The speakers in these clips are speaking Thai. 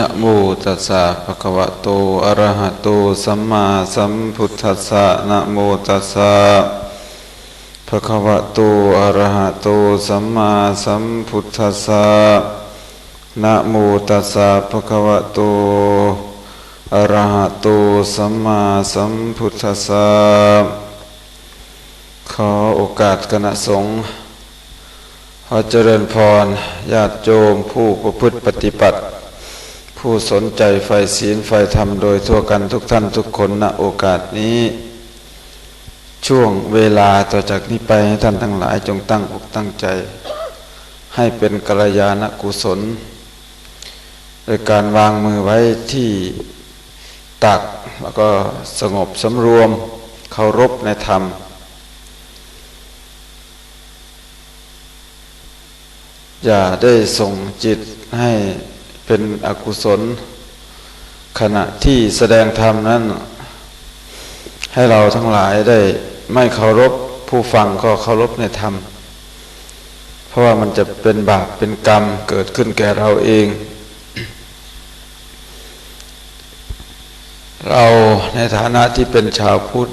นะโมตัสสะภะคะวะโต อะระหะโต สัมมาสัมพุทธัสสะนะโมตัสสะภะคะวะโต อะระหะโต สัมมาสัมพุทธัสสะนะโมตัสสะภะคะวะโต อะระหะโต สัมมาสัมพุทธัสสะขอโอกาสคณะสงฆ์ขอเจริญพร ญาติโยมผู้ประพฤติปฏิบัติ ผู้สนใจไฟศีลไฟธรรมโดยทั่วกันทุกท่านทุกคนณโอกาสนี้ ช่วงเวลาต่อจากนี้ไปให้ท่านทั้งหลายจงตั้งอกตั้งใจ ให้เป็นกัลยาณกุศลโดยการวางมือไว้ที่ตักแล้วก็สงบสำรวมเคารพในธรรม อย่าได้ส่งจิตให้ เป็นอกุศล ขณะที่แสดงธรรมนั้น ให้เราทั้งหลายได้ไม่เคารพผู้ฟังก็เคารพในธรรม เพราะว่ามันจะเป็นบาปเป็นกรรมเกิดขึ้นแก่เราเอง เราในฐานะที่เป็นชาวพุทธ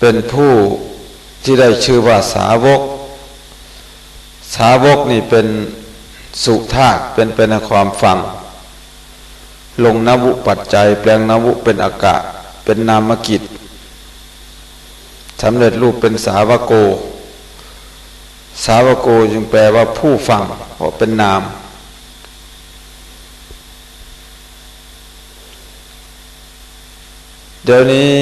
เป็นผู้ที่ได้ชื่อว่าสาวก สาวกนี่เป็นสุธาตเป็นเป็นความฟัง ลงนวุปัจจัย แปลงนวุเป็นอากาศเป็นนามกิจสำเร็จรูปเป็นสาวโก สาวโกจึงแปลว่าผู้ฟังเพราะเป็นนาม เดี๋ยวนี้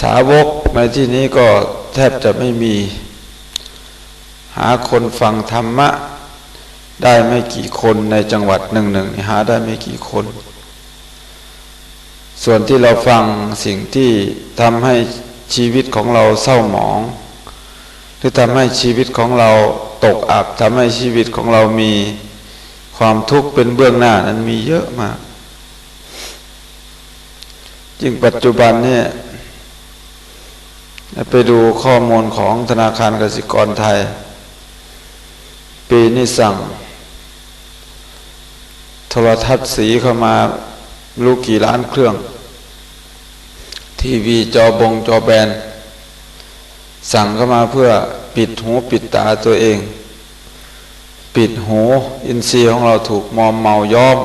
สาวกในที่นี้ก็แทบจะไม่มี หาคนฟังธรรมะ ได้ไม่กี่คนในจังหวัดหนึ่งหนึ่งหาได้ไม่กี่คน ส่วนที่เราฟังสิ่งที่ทำให้ชีวิตของเราเศร้าหมอง หรือทำให้ชีวิตของเราตกอับทำให้ชีวิตของเรามีความทุกข์เป็นเบื้องหน้านั้นมีเยอะมาก จึงปัจจุบันเนี่ยไปดูข้อมูลของธนาคารกสิกรไทย ปีนี้สั่ง โทรทัศน์สีเข้ามารู้กี่ล้านเครื่อง ทีวีจอบงจอแบน สั่งเข้ามาเพื่อปิดหูปิดตาตัวเอง ปิดหูอินทรีย์ของเราถูกมอมเมาย้อม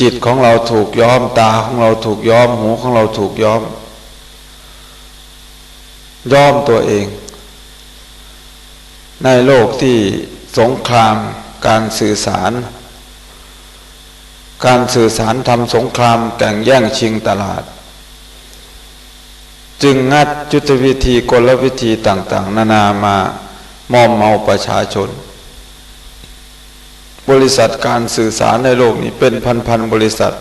จิตของเราถูกย้อม ตาของเราถูกย้อม หูของเราถูกย้อม ย้อมตัวเอง ในโลกที่ สงคราม การสื่อสาร การสื่อสารทำสงครามแข่งแย่งชิงตลาด จึงงัดยุทธวิธีกลวิธีต่าง ๆ นานามามอมเมาประชาชน บริษัทการสื่อสารในโลกนี้เป็นพันๆบริษัท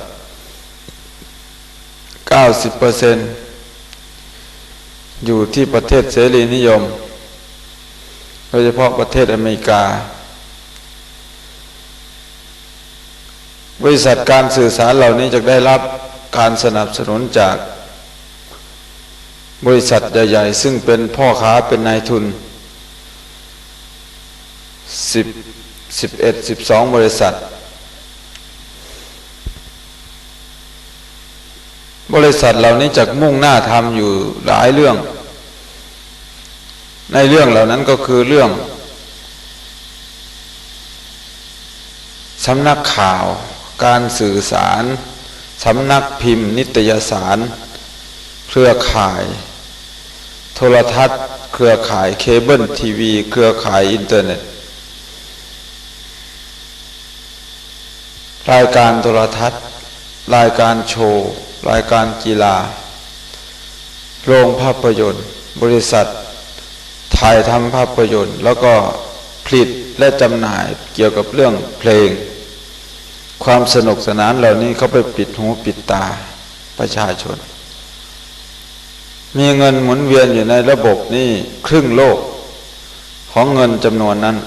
90%อยู่ที่ประเทศเสรีนิยม โดยเฉพาะประเทศอเมริกา บริษัทการสื่อสารเหล่านี้จะได้รับการสนับสนุนจาก บริษัทใหญ่ๆ ซึ่งเป็นพ่อค้าเป็นนายทุนสิบสิบเอ็ดสิบสองบริษัท บริษัทเหล่านี้จะมุ่งหน้าทำอยู่หลายเรื่อง ในเรื่องเหล่านั้นก็คือเรื่องสำนักข่าว การสื่อสารสำนักพิมพ์ นิตยสาร เครือข่าย โทรทัศน์ เครือข่ายเคเบิลทีวี เครือข่ายอินเทอร์เน็ต รายการโทรทัศน์ รายการโชว์ รายการกีฬา โรงภาพยนตร์ บริษัท ถ่ายทำภาพยนตร์ แล้วก็ผลิตและจำหน่ายเกี่ยวกับเรื่องเพลง ความสนุกสนานเหล่านี้เขาไปปิดหูปิดตาประชาชน มีเงินหมุนเวียนอยู่ในระบบนี้ครึ่งโลกของเงินจำนวนนั้น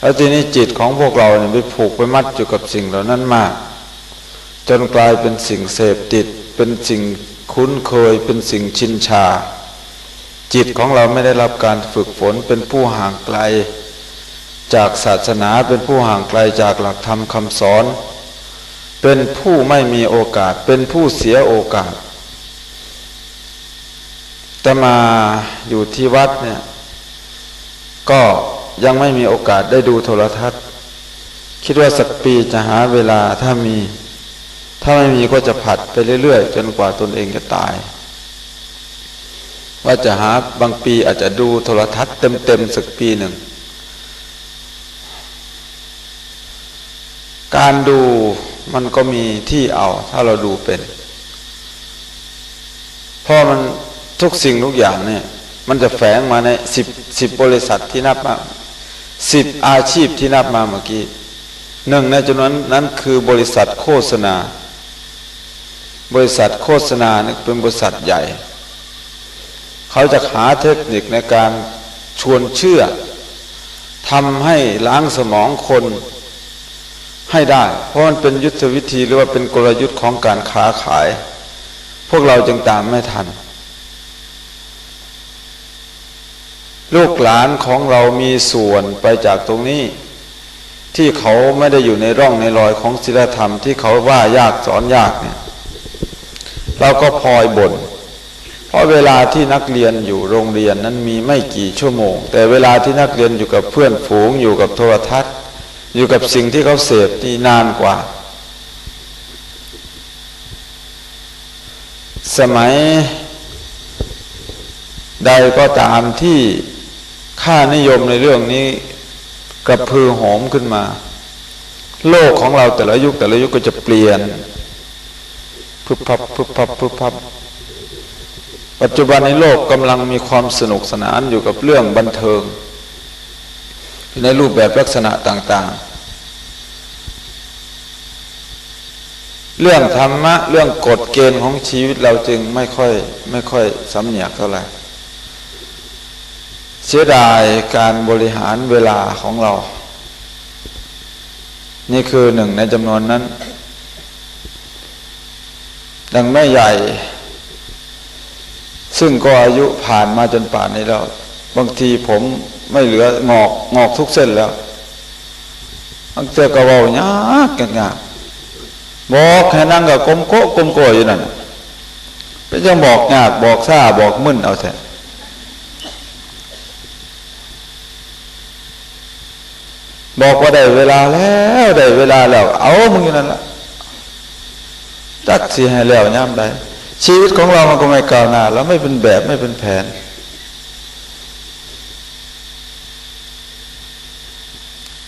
แล้วทีนี้จิตของพวกเราเนี่ยไปผูกไปมัดอยู่กับสิ่งเหล่านั้นมาก จนกลายเป็นสิ่งเสพติดเป็นสิ่งคุ้นเคยเป็นสิ่งชินชา จิตของเราไม่ได้รับการฝึกฝนเป็นผู้ห่างไกล จากศาสนาเป็นผู้ห่างไกลจากหลักธรรมคำสอน เป็นผู้ไม่มีโอกาส เป็นผู้เสียโอกาสแต่มาอยู่ที่วัดเนี่ยก็ยังไม่มีโอกาสได้ดูโทรทัศน์ คิดว่าสักปีจะหาเวลาถ้ามี ถ้าไม่มีก็จะผัดไปเรื่อยๆ จนกว่าตนเองจะตาย ว่าจะหาบางปีอาจจะดูโทรทัศน์เต็มๆสักปีหนึ่ง การดูมันก็มีที่เอา ถ้าเราดูเป็นเพราะมันทุกสิ่งทุกอย่างเนี่ย มันจะแฝงมาในสิบสิบบริษัทที่นับมาสิบอาชีพที่นับมาเมื่อกี้หนึ่งในจำนวนนั้นคือบริษัทโฆษณา บริษัทโฆษณาเนี่ยเป็นบริษัทใหญ่ เขาจะหาเทคนิคในการชวนเชื่อทำให้ล้างสมองคนให้ได้ เพราะมันเป็นยุทธวิธีหรือว่าเป็นกลยุทธ์ของการค้าขาย พวกเราจึงตามไม่ทัน ลูกหลานของเรามีส่วนไปจากตรงนี้ ที่เขาไม่ได้อยู่ในร่องในรอยของศีลธรรมที่เขาว่ายากสอนยากเนี่ย เราก็พลอยบน่น เพราะเวลาที่นักเรียนอยู่โรงเรียนนั้นมีไม่กี่ชั่วโมง แต่เวลาที่นักเรียนอยู่กับเพื่อนฝูง อยู่กับโทรทัศน์ อยู่กับสิ่งที่เขาเสพที่นานกว่า สมัยใดก็ตามที่ค่านิยมในเรื่องนี้กระพือหอมขึ้นมา โลกของเราแต่ละยุคแต่ละยุคก็จะเปลี่ยนพึบพับพึบพับพึบพับ ปัจจุบันในโลกกำลังมีความสนุกสนานอยู่กับเรื่องบันเทิง ในรูปแบบลักษณะต่าง ๆ เรื่องธรรมะเรื่องกฎเกณฑ์ของชีวิตเราจึงไม่ค่อยไม่ค่อยสำเนียกเท่าไหร่เสียดายการบริหารเวลาของเรา นี่คือหนึ่งในจำนวนนั้น ดังแม่ใหญ่ ซึ่งก็อายุผ่านมาจนป่านนี้แล้ว บางทีผมไม่เหลืองอกงอกทุกเส้นแล้วบางเจ้าก็เบายากกันงากบอกให้นั่งกับกลมโกกลมโกอยู่นั่นไปจะบอกยากบอกซ่าบอกมึนเอาแท้บอกว่าได้เวลาแล้วได้เวลาแล้ว เอามึงอยู่นั่นละจักสีให้แล้วย่ำได้ ชีวิตของเรามันก็ไม่ก้าวหน้าแล้วไม่เป็นแบบไม่เป็นแผน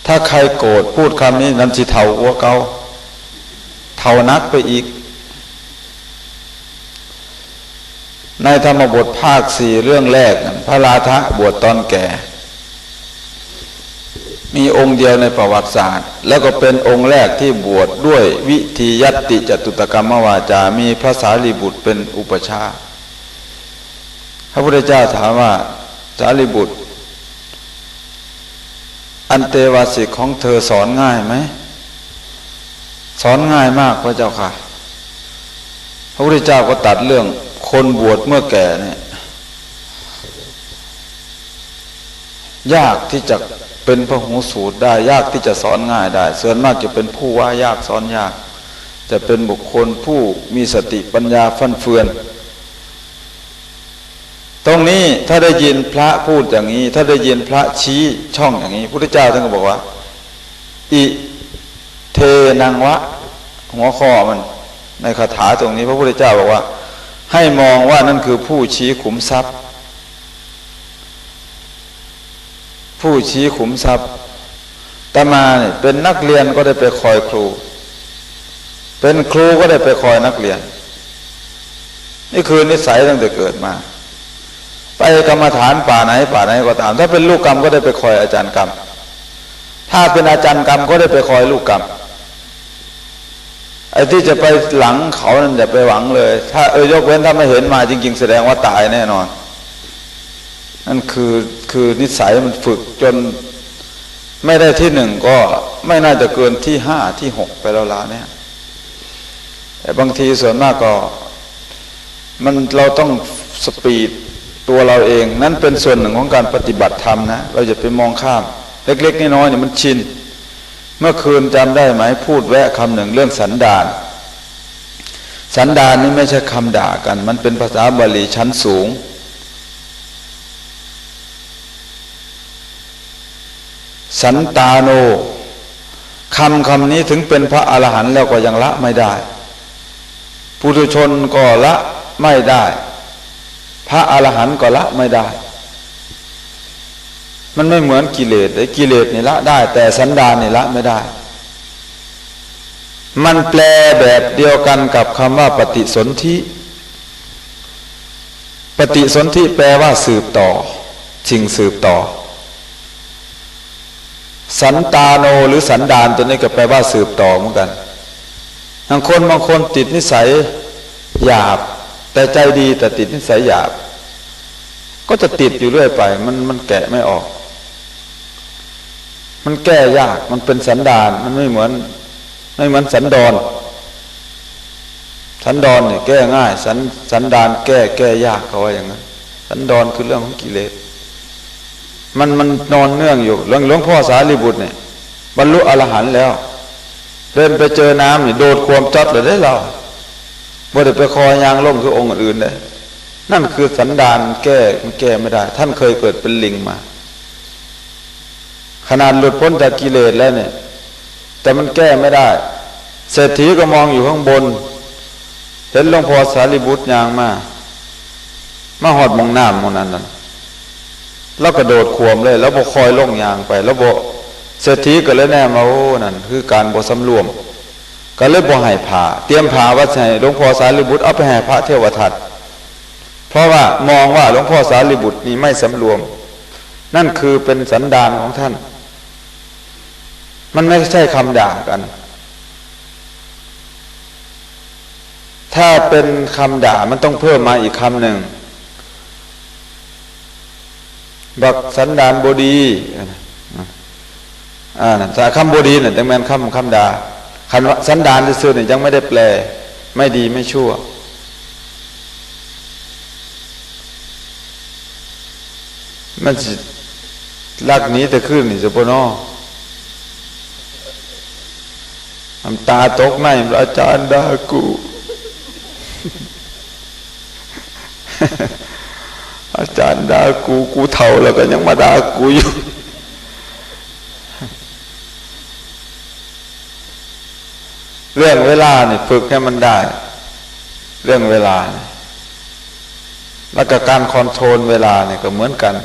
ถ้าใครโกรธพูดคำนี้นั้นสิเท่าหัวเกาเท่านักไปอีก ในธรรมบทภาคสี่เรื่องแรกพระราธะบวชตอนแก่ มีองค์เดียวในประวัติศาสตร์ แล้วก็เป็นองค์แรกที่บวชดด้วยวิธียัตติจตุตกรรมวาจา มีพระสารีบุตรเป็นอุปชาพระพุทธเจ้าถามว่าสารีบุตร อันเตวาสิกของเธอสอนง่ายไหมสอนง่ายมากพระเจ้าค่ะ พระพุทธเจ้าก็ตัดเรื่องคนบวชเมื่อแก่เนี่ยยากที่จะ เป็นพระหูสูตรได้ยากที่จะสอนง่ายได้ส่วนมากจะเป็นผู้ว่ายากสอนยาก จะเป็นบุคคลผู้มีสติปัญญาฟั่นเฟือน ตรงนี้ถ้าได้ยินพระพูดอย่างนี้ ถ้าได้ยินพระชี้ช่องอย่างนี้พระพุทธเจ้าท่านก็บอกว่า อิเทนังวะ หัวข้อมัน ในคาถาตรงนี้ พระพุทธเจ้าบอกว่า ให้มองว่านั่นคือผู้ชี้ขุมทรัพย์ ผู้ชี้ขุมทรัพย์ตมาเนี่ยเป็นนักเรียนก็ได้ไปคอยครู เป็นครูก็ได้ไปคอยนักเรียน นี่คือนิสัยตั้งแต่เกิดมา ไปกรรมฐานป่าไหนป่าไหนก็ตาม ถ้าเป็นลูกกรรมก็ได้ไปคอยอาจารย์กรรม ถ้าเป็นอาจารย์กรรมก็ได้ไปคอยลูกกรรมไอ้ที่จะไปหลังเขานั่นอย่าไปหวังเลย ถ้าเออยกเว้นถ้าไม่เห็นมาจริง ๆ แสดงว่าตายแน่นอน นั่นคือคือนิสัยมันฝึกจนไม่ได้ที่หนึ่งก็ไม่น่าจะเกินที่ห้าที่หกไปแล้วล่ะเนี่ย แต่บางทีส่วนมากก็ มันเราต้องสปีดตัวเราเอง นั่นเป็นส่วนหนึ่งของการปฏิบัติธรรมนะ เราจะไปมองข้าม เล็กๆน้อยๆเนี่ยมันชิน เมื่อคืนจำได้ไหมพูดแวะคำหนึ่งเรื่องสันดานสันดานนี่ไม่ใช่คำด่ากัน มันเป็นภาษาบาลีชั้นสูง สันตาโนคำคำนี้ถึงเป็นพระอรหันต์แล้วก็ยังละไม่ได้ปุถุชนก็ละไม่ได้ พระอรหันต์ก็ละไม่ได้ มันไม่เหมือนกิเลสไอ้กิเลสนี่ละได้ แต่สันดานนี่ละไม่ได้ มันแปลแบบเดียวกันกับคำว่าปฏิสนธิปฏิสนธิแปลว่าสืบต่อชิงสืบต่อ สันตาโนหรือสันดานตัวนี้ก็แปลว่าสืบต่อเหมือนกันบางคนบางคนติดนิสัยหยาบ แต่ใจดีแต่ติดนิสัยหยาบ ก็จะติดอยู่เรื่อยไป มันมันแกะไม่ออก มันแก้ยากมันเป็นสันดานมันไม่เหมือนไม่เหมือนสันดอนสันดอนเนี่ยแก้ง่าย สันสันดานแก้แก้ยากเขาว่าอย่างนั้น สันดอนคือเรื่องของกิเลส มันมันนอนเนื่องอยู่หลวงหลวงพ่อสารีบุตรเนี่ยบรรลุอรหันต์แล้ว เดินไปเจอน้ำนี่โดดความจัดเลยได้เราบ่ได้ไปคอยยางล่มคือองค์อื่นเลยนั่นคือสันดานแก้มันแก้ไม่ได้ ท่านเคยเกิดเป็นลิงมา ขนาดหลุดพ้นจากกิเลสแล้วเนี่ย แต่มันแก้ไม่ได้ เศรษฐีก็มองอยู่ข้างบน เห็นหลวงพ่อสารีบุตรยางมามาหอดมองน้ำมองนั้นนั่น แล้วกระโดดขวมเลย แล้วบกคอยล่งยางไป แล้วบกเศรษฐีก็เลยแน่มาโอ้นั่นคือการบสำรวม ก็เลยบ่ให้ผ่าเตรียมผ่าว่าใช่หลวงพ่อสารีบุตรเอาไปให้พระเทวทัตเพราะว่ามองว่าหลวงพ่อสารีบุตรนี้ไม่สำรวม นั่นคือเป็นสันดานของท่าน มันไม่ใช่คำด่ากัน ถ้าเป็นคำด่ามันต้องเพิ่มมาอีกคำหนึ่ง บักสันดานบดีอ่าแต่คำบดีเนี่ยแต่แมนคำคำด่าคำสันดานซื่อเนี่ยยังไม่ได้แปล ไม่ดีไม่ชั่ว มันจะลักนี้แต่ขึ้นนี่จะปนอน้ำตาตกในอาจารย์ดากู อาจารย์ด่ากูกูเท่าแล้วก็ยังมาด่ากูอยู่เรื่องเวลาเนี่ยฝึกให้มันได้ เรื่องเวลา แล้วก็การคอนโทรลเวลาเนี่ยก็เหมือนกัน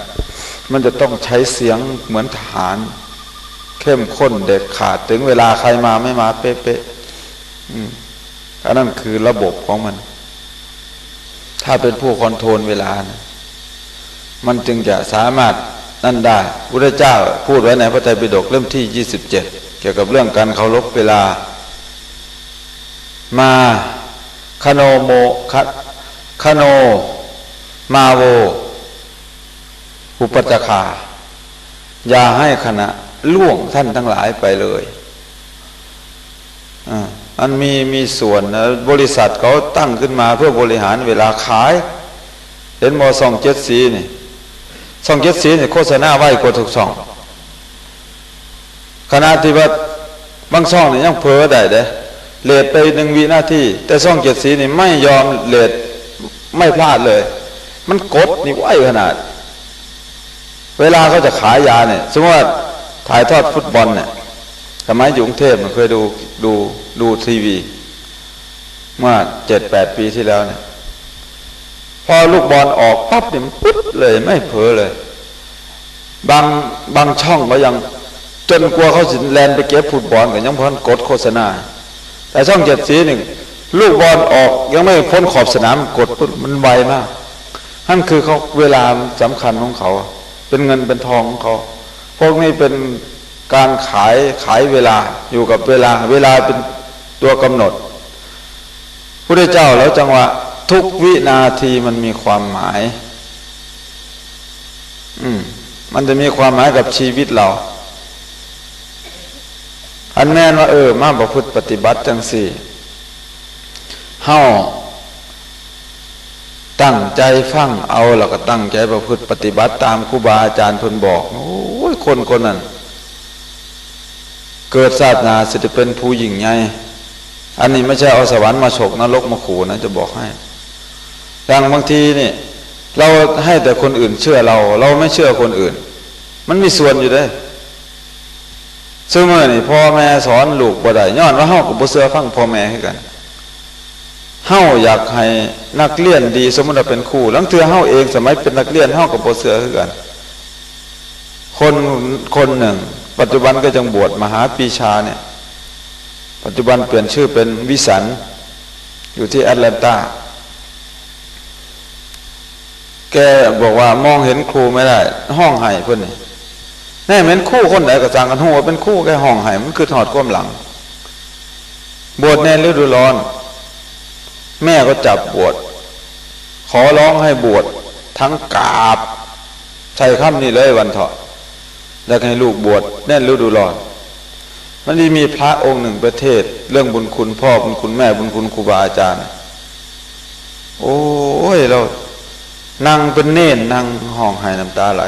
มันจะต้องใช้เสียงเหมือนทหาร เข้มข้นเด็ดขาดถึงเวลาใครมาไม่มาเป๊ะๆอันนั้นคือระบบของมัน ถ้าเป็นผู้คอนโทรลเวลานะ มันจึงจะสามารถนั่นได้พระเจ้าพูดไว้ในพระไตรปิฎกเล่มที่ยี่สิบเจ็ดเกี่ยวกับเรื่องการเคารพเวลา มาคโนโมคคโน มาโว อุปจคาอย่าให้ขณะล่วงท่านทั้งหลายไปเลยอ่าอันมีมีส่วนนะบริษัทเขาตั้งขึ้นมาเพื่อบริหารเวลาขาย เห็นมอสองเจ็ดสีนี่ สองเจ็ดสีนี่โฆษณาไหวกว่าทุกสองขณะที่ว่าบางช่องนี่ยังเพ้อได้เด้เลทไปหนึ่งวินาทีแต่ช่องเจ็ดสีนี่ไม่ยอมเลทไม่พลาดเลย มันกดนี่ไหวขนาด เวลาเขาจะขายยาเนี่ยสมมติว่าถ่ายทอดฟุตบอลเนี่ยสมัยอยู่กรุงเทพมันเคยดูดูดูทีวีเมื่อเจ็ดแปดปีที่แล้วเนี่ย อลูกบอลออกปั๊บเนี่ยปุ๊บเลยไม่เผลอเลย บางบางช่องก็ยังจนกลัวเขาสินแลนไปเก็บฟุตบอลกันยังพันกดโฆษณา แต่ช่องเจ็ดสีหนึ่งลูกบอลออกยังไม่พ้นขอบสนามกดปุ๊บมันไวมากนั่นคือเขาเวลาสำคัญของเขา เป็นเงินเป็นทองของเขา พวกนี้เป็นการขายขายเวลาอยู่กับเวลา เวลาเป็นตัวกำหนดพระเจ้าแล้วจังหวะ ทุกวินาทีมันมีความหมาย อืม มันจะมีความหมายกับชีวิตเรา อันแม่นว่าเออ มาประพฤติปฏิบัติจังสี่เฮาตั้งใจฟังเอาแล้วก็ตั้งใจประพฤติปฏิบัติตามครูบาอาจารย์เพิ่นบอก โอ้ยคนคนนั้น เกิดศาสนาสิจะเป็นผู้หญิงใหญ่อันนี้ไม่ใช่เอาสวรรค์มาฉกนรกมาขู่นะจะบอกให้ อย่างบางทีนี่เราให้แต่คนอื่นเชื่อเรา เราไม่เชื่อคนอื่น มันมีส่วนอยู่ได้ซึ่งเมื่อนี่พ่อแม่สอนลูกบ่ได้ย้อนว่าเฮากับบ่เชื่อฟังพ่อแม่ให้กันเฮาอยากให้นักเรียนดี สมมติว่าเป็นครูหลังเทือเฮาเองสมัยเป็นนักเรียนเฮากับบ่เชื่อคือกัน คนคนหนึ่ง ปัจจุบันก็จังบวชมหาปีชาเนี่ย ปัจจุบันเปลี่ยนชื่อเป็นวิสันอยู่ที่แอตแลนตา แกบอกว่ามองเห็นครูไม่ได้ ห้องไห้เพื่อนนี่แน่เหม็นคู่คนไหนก็สั่งกันหัวเป็นคู่แกห้องไห้มันคือถอดก้มหลัง บวชในฤดูร้อน แม่ก็จับบวชขอร้องให้บวชทั้งกาบใช้คำนี้เลยวันเถาะแล้วให้ลูกบวชแน่นฤดูร้อนมันนี่มีพระองค์หนึ่งประเทศ เรื่องบุญคุณพ่อบุญคุณแม่บุญคุณครูบาอาจารย์ โอ้ยเรา นั่งเป็นเน่นนั่งห้องไห้น้ำตาไหล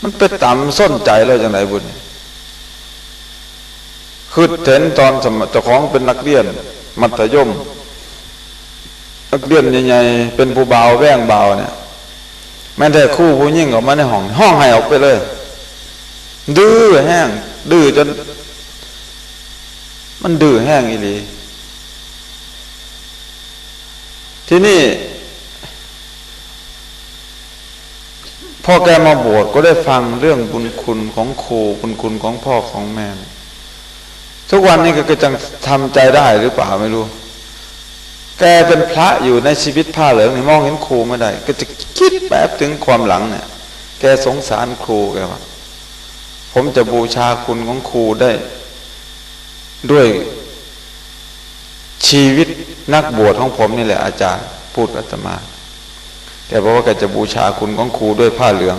มันไปต่ำส้นใจเราจังไหนบุญคือเห็นตอนสมัยเจ้าของเป็นนักเรียน มัธยม นักเรียนใหญ่ๆเป็นผู้เบาแว่งเบาเนี่ยแม้แต่คู่ผู้ยิ่งออกมาในห้อง ห้องให้ออกไปเลย ดื้อแห้ง ดื้อจน มันดื้อแห้งอีหลีที่นี่ พอแกมาบวชก็ได้ฟังเรื่องบุญคุณของครูบุญคุณของพ่อของแม่ ทุกวันนี้ก็จะทำใจได้หรือเปล่าไม่รู้ แกเป็นพระอยู่ในชีวิตผ้าเหลืองนี่มองเห็นครูไม่ได้ ก็จะคิดแบบถึงความหลังเนี่ยแกสงสารครูแกว่าผมจะบูชาคุณของครูได้ ด้วยชีวิตนักบวชของผมนี่แหละอาจารย์พูดอาตมา แกบอกว่าแกจะบูชาคุณของครูด้วยผ้าเหลือง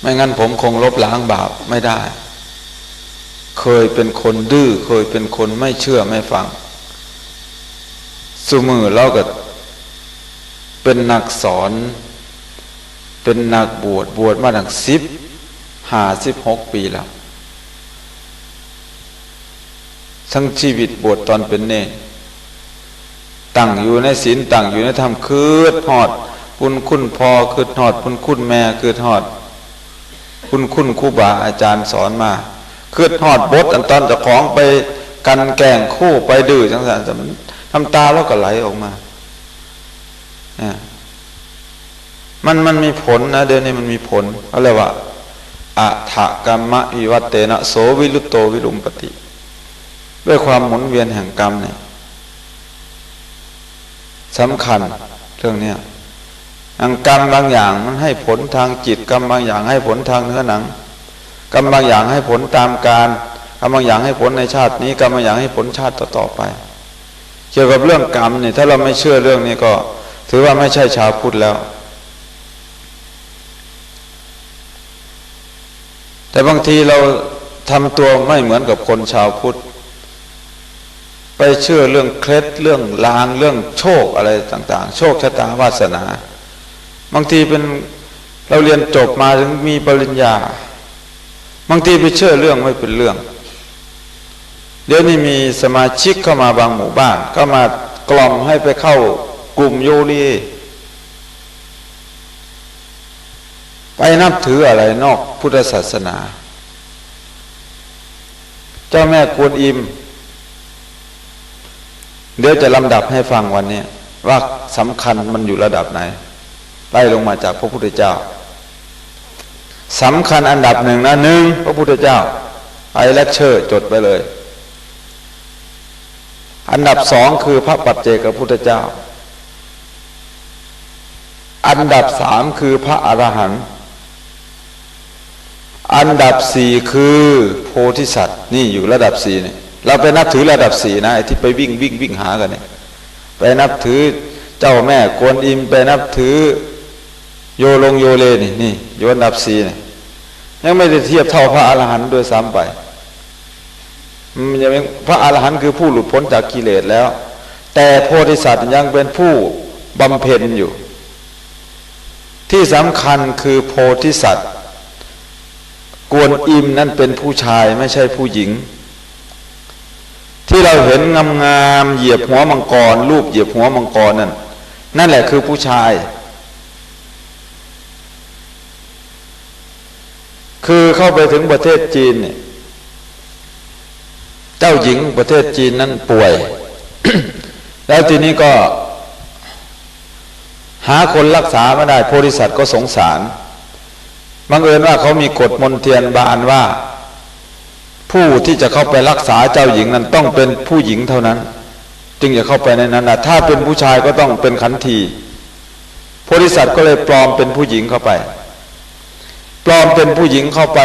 ไม่งั้นผมคงลบล้างบาปไม่ได้ เคยเป็นคนดื้อเคยเป็นคนไม่เชื่อไม่ฟังสมือเราก็เป็นนักสอน เป็นนักบวชบวชมาตั้งสิบห้าสิบหกปีแล้ว ทั้งชีวิตบวชตอนเป็นเนร ตั้งอยู่ในศีลตั้งอยู่ในธรรมคืดหอดบุญคุณพอคืดหอดบุญคุณแม่คืดหอดบุญคุณครูบาอาจารย์สอนมาคืดหอดบทอันตอนจะของไปกันแกงคู่ไปดื้อจังสันมันทำตาแล้วก็ไหลออกมาเนี่ยมันมันมีผลนะเดี๋ยวนี้มันมีผลอะไรวะอะถกรรมวิวัตเตนะโสวิรุตโตวิลุมปติ ด้วยความหมุนเวียนแห่งกรรมเนี่ย สำคัญเรื่องนี้อังกรรมบางอย่างมันให้ผลทางจิตกรรมบางอย่างให้ผลทางเนื้อหนังกรรมบางอย่างให้ผลตามการกรรมบางอย่างให้ผลในชาตินี้กรรมบางอย่างให้ผลชาติต่อๆไป เกี่ยวกับเรื่องกรรมเนี่ยถ้าเราไม่เชื่อเรื่องนี้ก็ ถือว่าไม่ใช่ชาวพุทธแล้ว แต่บางทีเราทำตัวไม่เหมือนกับคนชาวพุทธ ไปเชื่อเรื่องเคล็ดเรื่องลางเรื่องโชคอะไรต่าง ๆ โชคชะตาวาสนา บางทีเป็นเราเรียนจบมาถึงมีปริญญา บางทีไปเชื่อเรื่องไม่เป็นเรื่อง เดี๋ยวนี้มีสมาชิกเข้ามาบางหมู่บ้าน ก็มากล่อมให้ไปเข้ากลุ่มโยรีไปนับถืออะไรนอกพุทธศาสนา เจ้าแม่กวนอิม เดี๋ยวจะลำดับให้ฟังวันนี้ว่าสำคัญมันอยู่ระดับไหนไล่ลงมาจากพระพุทธเจ้าสำคัญอันดับหนึ่งนะหนึ่งพระพุทธเจ้าไอเลคเชอร์จดไปเลย อันดับสองคือพระปัจเจกพุทธเจ้า อันดับสามคือพระอรหันต์อันดับสี่คือโพธิสัตว์นี่อยู่ระดับสี่เนี่ย เราไปนับถือระดับสี่นะที่ไปวิ่งวิ่งวิ่งหากันเนี่ยไปนับถือเจ้าแม่กวนอิมไปนับถือโยลงโยเลนี่นี่โยนดับสี่เนี่ยยังไม่ได้เทียบเท่าพระอรหันต์ด้วยซ้ำไปยังพระอรหันต์คือผู้หลุดพ้นจากกิเลสแล้ว แต่โพธิสัตว์ยังเป็นผู้บำเพ็ญอยู่ ที่สำคัญคือโพธิสัตว์ กวนอิมนั่นเป็นผู้ชายไม่ใช่ผู้หญิง ที่เราเห็นงามๆเหยียบหัวมังกรรูปเหยียบหัวมังกรนั่นนั่นแหละคือผู้ชาย คือเข้าไปถึงประเทศจีนเนี่ยเจ้าหญิงประเทศจีนนั้นป่วย แล้วทีนี้ก็หาคนรักษาไม่ได้โพธิสัตว์ก็สงสารบังเอิญว่าเขามีกฎมนเทียนบานว่า ผู้ที่จะเข้าไปรักษาเจ้าหญิงนั้นต้องเป็นผู้หญิงเท่านั้น จึงจะเข้าไปในนั้นนะถ้าเป็นผู้ชายก็ต้องเป็นขันทีโพธิสัตว์ก็เลยปลอมเป็นผู้หญิงเข้าไป ปลอมเป็นผู้หญิงเข้าไป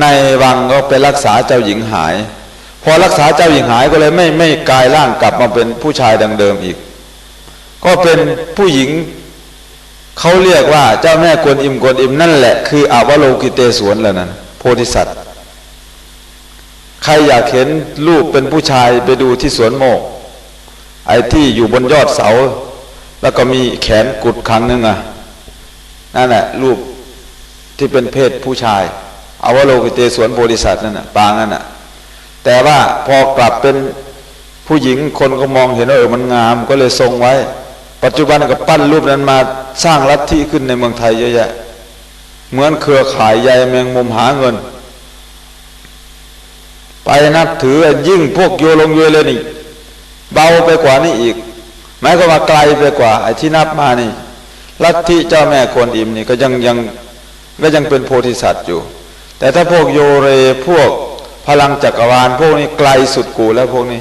ในวังก็ไปรักษาเจ้าหญิงหาย พอรักษาเจ้าหญิงหายก็เลยไม่ไม่กลายร่างกลับมาเป็นผู้ชายดังเดิมอีก ก็เป็นผู้หญิงเขาเรียกว่าเจ้าแม่กวนอิมกวนอิมนั่นแหละคืออาวโลกิเตสวนแล้วนั้นโพธิสัตว์ ใครอยากเห็นรูปเป็นผู้ชายไปดูที่สวนโมก ไอ้ที่อยู่บนยอดเสา แล้วก็มีแขนกุดครั้งหนึ่งอะนั่นแหละรูปที่เป็นเพศผู้ชายอาวโลกิเตสวนโพธิสัตว์นั่นน่ะปางนั่นน่ะแต่ว่าพอกลับเป็นผู้หญิงคนก็มองเห็นว่าเออมันงาม ก็เลยทรงไว้ ปัจจุบันก็ปั้นรูปนั้นมาสร้างลัทธิขึ้นในเมืองไทยเยอะแยะ เหมือนเครือข่ายใยแมงมุมหาเงิน ไปนับถือยิ่งพวกโยลงโยเลยนี่เบาไปกว่านี้อีกแม้ก็มาไกลไปกว่าไอ้ที่นับมานี่ลัทธิเจ้าแม่กวนอิมนี่ก็ยังยังก็ยังเป็นโพธิสัตว์อยู่ แต่ถ้าพวกโยเรพวกพลังจักรวาล พวกนี้ไกลสุดกูแล้วพวกนี้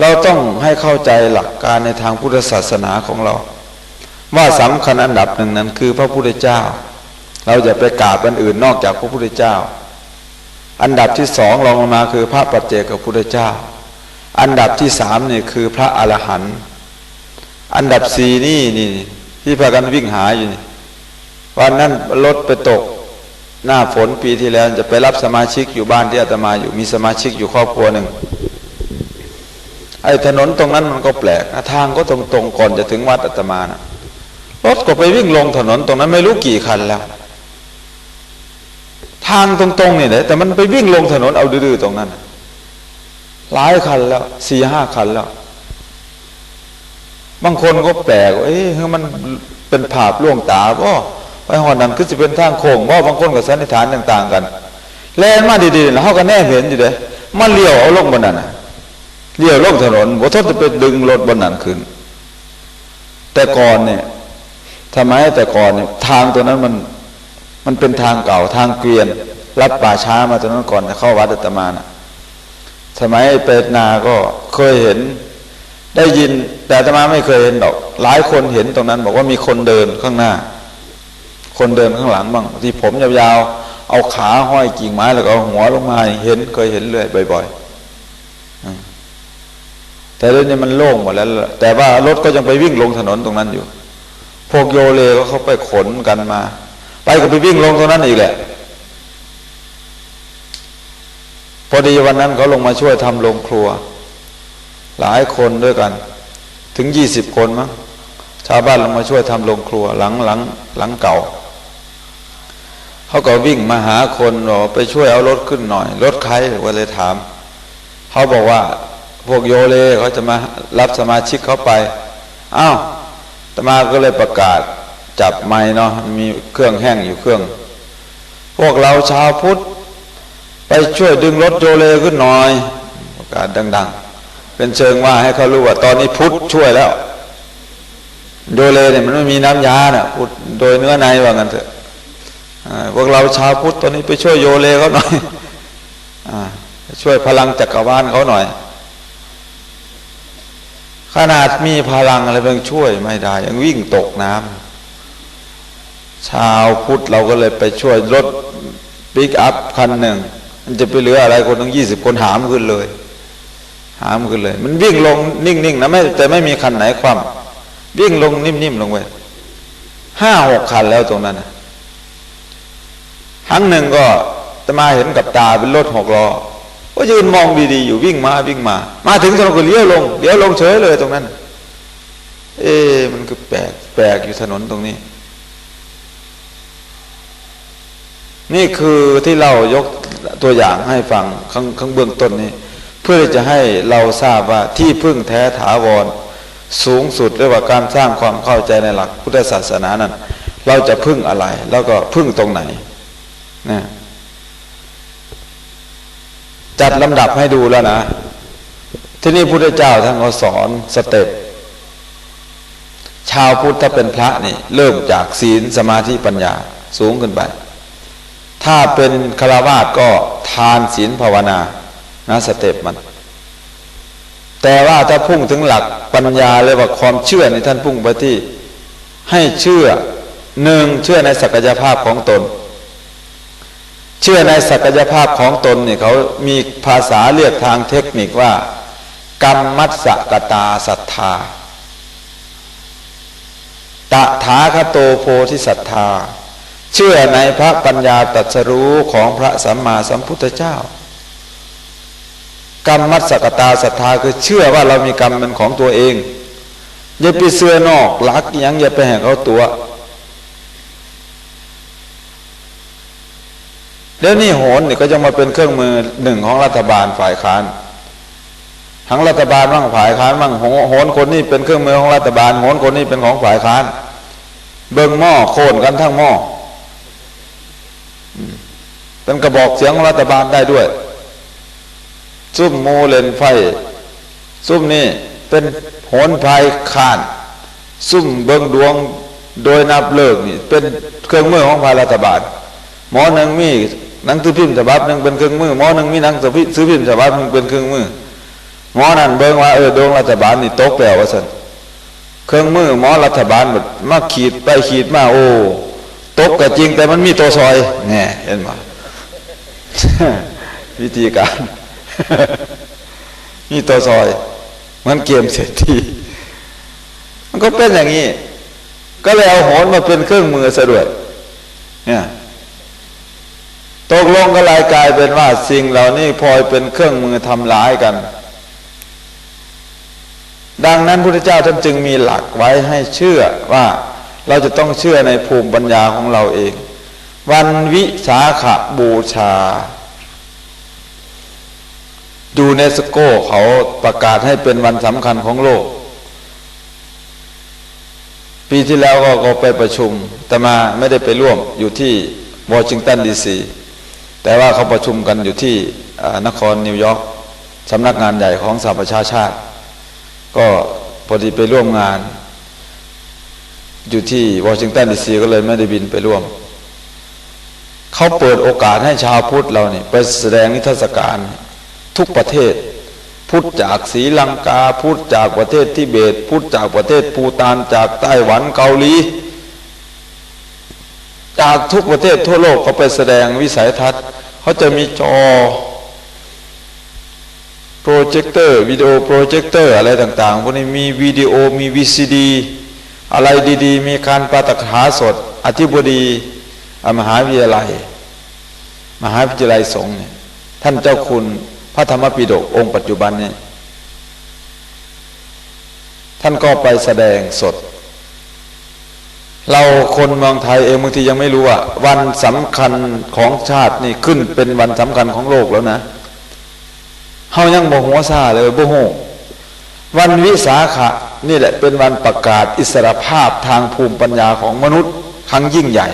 เราต้องให้เข้าใจหลักการในทางพุทธศาสนาของเรา ว่าสำคัญอันดับหนึ่งนั้นคือพระพุทธเจ้า เราอย่าไปกราบอันอื่นนอกจากพระพุทธเจ้า อันดับที่สองรองลงมาคือพระปัจเจกพุทธเจ้า อันดับที่สามนี่คือพระอรหันต์อันดับสี่นี่นี่ที่พากันวิ่งหาอยู่นี่วันนั้นรถไปตกหน้าฝนปีที่แล้วจะไปรับสมาชิกอยู่บ้านที่อาตมาอยู่มีสมาชิกอยู่ครอบครัวหนึ่งไอ้ถนนตรงนั้นมันก็แปลกนะทางก็ตรงๆก่อนจะถึงวัดอาตมานะรถก็ไปวิ่งลงถนนตรงนั้นไม่รู้กี่คันแล้ว ทางตรงๆเนี่แหละแต่มันไปวิ่งลงถนนเอาดื้อๆตรงนั้น หลายคันแล้วสี่ห้าคันแล้ว บางคนก็แปลกว่าเอ๊ะมันเป็นภาพล่วงตาบ่ไปหอดนั้นคือจะเป็นทางโค้งบ่บางคนก็สันนิษฐานต่าง ๆ กัน แล่นมาดีๆแล้วเขาก็แน่เห็นอยู่เด้มันเลี้ยวเอาลงบนนั้นน่ะเลี้ยวลงถนนบ่ทนจะไปดึงรถบนนั้นขึ้น แต่ก่อนเนี่ยทำไมแต่ก่อนเนี่ยทางตัวนั้นมัน มันเป็นทางเก่าทางเกวียนรับป่าช้ามาตรงนั้นก่อนจะเข้าวัดอาตมานะสมัยเป็ดนาก็เคยเห็น ได้ยิน แต่อาตมาไม่เคยเห็นดอก หลายคนเห็นตรงนั้น บอกว่ามีคนเดินข้างหน้า คนเดินข้างหลังบ้างที่ผมยาวๆเอาขาห้อยกิ่งไม้แล้วก็เอาหัวลงมาเห็นเคยเห็นเลยบ่อยๆอืมแต่เรื่องนี้มันโล่งหมดแล้ว แต่ว่ารถก็ยังไปวิ่งลงถนนตรงนั้นอยู่ พวกโยเลก็เขาไปขนกันมา ไปก็ไปวิ่งลงตรงนั้นอีกแหละ พอดีวันนั้นเขาลงมาช่วยทำโรงครัว หลายคนด้วยกัน ถึงยี่สิบคนมั้งชาวบ้านลงมาช่วยทำโรงครัว หลังหลังหลังเก่าเขาก็วิ่งมาหาคนบอกไปช่วยเอารถขึ้นหน่อย รถใครก็เลยถามเขาบอกว่าพวกโยเลเขาจะมารับสมาชิกเขาไปอ้าวตมาก็เลยประกาศ จับไม้เนาะมีเครื่องแห้งอยู่เครื่อง พวกเราชาวพุทธ ไปช่วยดึงรถโยเลขึ้นหน่อยประกาศดัง ๆ เป็นเชิงว่าให้เขารู้ว่า ตอนนี้พุทธช่วยแล้วโยเลเนี่ยมันไม่มีน้ำยาน่ะพุทธโดยเนื้อในว่างันเถอะพวกเราชาวพุทธตอนนี้ไปช่วยโยเลเขาหน่อยอช่วยพลังจักรวาลเขาหน่อย ขนาดมีพลังอะไรเพียงช่วยไม่ได้ ยังวิ่งตกน้ำ ชาวพุทธเราก็เลยไปช่วยรถปิกอัพคันหนึ่ง มันจะไปเหลืออะไรคนตั้งยี่สิบคนหามขึ้นเลย หามขึ้นเลย มันวิ่งลงนิ่งๆนะไม่แต่ไม่มีคันไหนความวิ่งลงนิ่มๆลงไปห้าหกคันแล้วตรงนั้นครั้งหนึ่งก็จะมาเห็นกับตาเป็นรถหกล้อก็ยืนมองดีๆอยู่วิ่งมาวิ่งมา มาถึงตรงนั้นก็เลี้ยวลงเลี้ยวลงเฉยเลยตรงนั้น เอ๊มันก็แปลกแปลกอยู่ถนนตรงนี้ นี่คือที่เรายกตัวอย่างให้ฟังข้างข้างเบื้องต้นนี้ เพื่อจะให้เราทราบว่าที่พึ่งแท้ถาวร สูงสุดเรียกว่าการสร้างความเข้าใจในหลักพุทธศาสนานั้น เราจะพึ่งอะไร แล้วก็พึ่งตรงไหนนะจัดลำดับให้ดูแล้วนะ ที่นี่พุทธเจ้าท่านก็สอนสเต็ปชาวพุทธถ้าเป็นพระนี่ เริ่มจากศีลสมาธิปัญญาสูงขึ้นไป ถ้าเป็นคารวาสก็ทานศีลภาวนานะสเต็ปมัน แต่ว่าถ้าพุ่งถึงหลักปัญญาเลยว่าความเชื่อในท่านพุ่งไปที่ ให้เชื่อหนึ่งเชื่อในศักยภาพของตน เชื่อในศักยภาพของตนเนี่ยเขามีภาษาเรียกทางเทคนิคว่า กรรมมัสสกตาศรัทธาตถาคโตโพธิศรัทธา เชื่อในพระปัญญาตรัสรู้ของพระสัมมาสัมพุทธเจ้ากรรมมัสสกตาศรัทธาคือเชื่อว่าเรามีกรรมเป็นของตัวเอง อย่าไปเสื้อนอกลักยังอย่าไปแห่งเขาตัวเดี๋ยวนี้โหนนี่ก็จะมาเป็นเครื่องมือหนึ่งของรัฐบาลฝ่ายค้าน ทั้งรัฐบาลบ้างฝ่ายค้านบ้างโหนคนนี้เป็นเครื่องมือของรัฐบาลโหนคนนี้เป็นของฝ่ายค้าน เบิ่งหม้อโค่นกันทั้งหม้อ เป็นกระบอกเสียงรัฐบาลได้ด้วย ซุ่มโมเลนไฟ ซุ่มนี่เป็นโหนภัยคาน ซุ่มเบิงดวงโดยนับเลิกนี่เป็นเครื่องมือของภายรัฐบาล หมอหนึ่งมีนังสือพิมพ์ฉบับหนึ่งเป็นเครื่องมือหมอหนึ่งมีนังสือพิมพ์ฉบับหนึ่งเป็นเครื่องมือหมอนั่นเบิ่งว่าเออดวงรัฐบาลนี่ตกแล้วว่าสันเครื่องมือหมอรัฐบาลหมดมาขีดไปขีดมาโอ้ตกก็จริงแต่มันมีตัวซอยแน่เห็นไหม วิธีการมีตัวซอยมือนเกมเศรษฐีมันก็เป็นอย่างนี้ ก็เลยเอาโหนมาเป็นเครื่องมือซะดวยเนี่ยตกลงก็เลยกลายเป็นว่าสิ่งเหล่านี้พลอยเป็นเครื่องมือทำร้ายกัน ดังนั้นพระพุทธเจ้าท่านจึงมีหลักไว้ให้เชื่อว่าเราจะต้องเชื่อในภูมิปัญญาของเราเอง วันวิสาขบูชา ยูเนสโกเขาประกาศให้เป็นวันสำคัญของโลก ปีที่แล้วก็ไปประชุม แต่มาไม่ได้ไปร่วมอยู่ที่วอชิงตันดีซีแต่ว่าเขาประชุมกันอยู่ที่นครนิวยอร์กสำนักงานใหญ่ของสหประชาชาติ ก็พอดีไปร่วมงาน อยู่ที่วอชิงตันดีซีก็เลยไม่ได้บินไปร่วม เขาเปิดโอกาสให้ชาวพุทธเราเนี่ยไปแสดงนิทรรศการทุกประเทศ พุทธจากศรีลังกา พุทธจากประเทศทิเบต พุทธจากประเทศปูตานจากไต้หวันเกาหลีจากทุกประเทศทั่วโลกเขาไปแสดงวิสัยทัศน์เขาจะมีจอโปรเจคเตอร์วิดีโอโปรเจคเตอร์อะไรต่างๆพวกนี้มีวิดีโอมีวีซีดีอะไรดีๆ มีการปาตถาสด อธิบดี มหาวิทยาลัย มหาวิทยาลัยสงฆ์เนี่ยท่านเจ้าคุณพระธรรมปิฎกองค์ปัจจุบันเนี้ท่านก็ไปแสดงสด เราคนเมืองไทยเองบางทียังไม่รู้ว่า วันสำคัญของชาตินี่ขึ้นเป็นวันสำคัญของโลกแล้วนะเฮายังบ่หัวซาเลยบ่โหวันวิสาขะนี่แหละเป็นวันประกาศอิสรภาพทางภูมิปัญญาของมนุษย์ครั้งยิ่งใหญ่